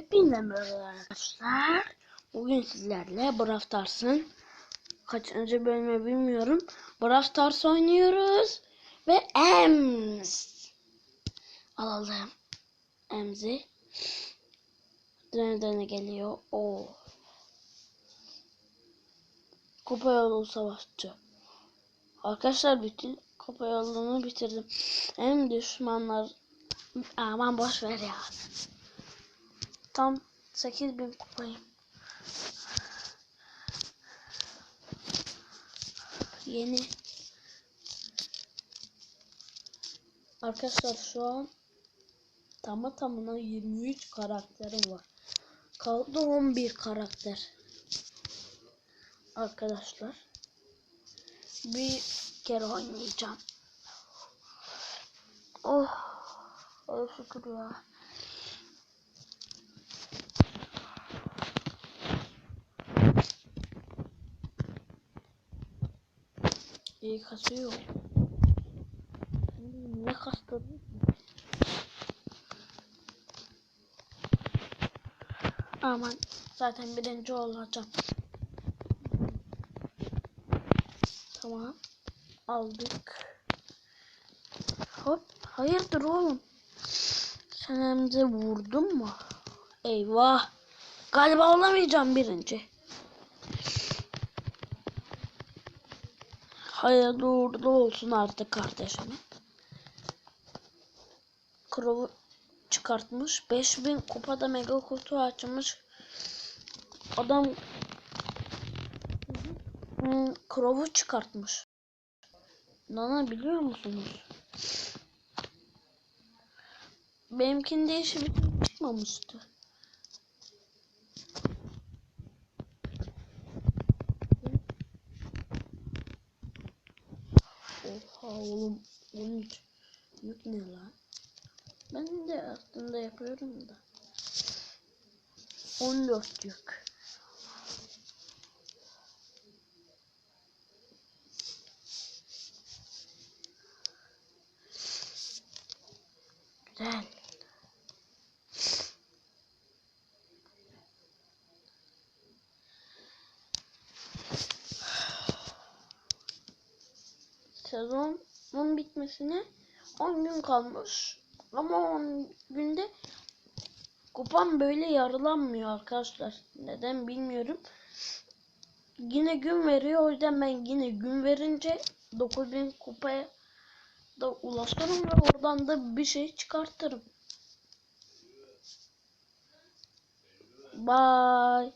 Hepinize merhaba arkadaşlar. Bugün sizlerle Brawl Stars'ın kaçıncı bölümü bilmiyorum. Brawl Stars oynuyoruz. Ve Ems. Alalım. Ems'i. Döne döne geliyor. O. Kupa yolu savaşçı. Arkadaşlar bütün kupa yolunu bitirdim. Hem düşmanlar aman boş ver ya. Tam 8000 kupayım. Yeni. Arkadaşlar şu an tamı tamına 23 karakterim var. Kaldı 11 karakter. Arkadaşlar. Bir kere oynayacağım. Oh. Oh şükür ya. İyi kasıyor. Ne kastırdı? Aman zaten birinci olacağım. Tamam. Aldık. Hop. Hayırdır oğlum? Sen hem vurdun mu? Eyvah. Galiba olamayacağım birinci. Hayırlı uğurlu olsun artık kardeşim. Crow'u çıkartmış. 5000 kupada mega kutu açmış. Adam hmm, çıkartmış. Nana biliyor musunuz? Benimkinde işi bir Oha oğlum 13 yük ne lan? Ben de aslında yapıyorum da. 14 yük. Güzel. Sezonun bitmesine 10 gün kalmış. Ama 10 günde kupam böyle yarılanmıyor arkadaşlar. Neden bilmiyorum. Yine gün veriyor. O yüzden ben yine gün verince 9000 kupaya da ulaşırım ve oradan da bir şey çıkartırım. Bye.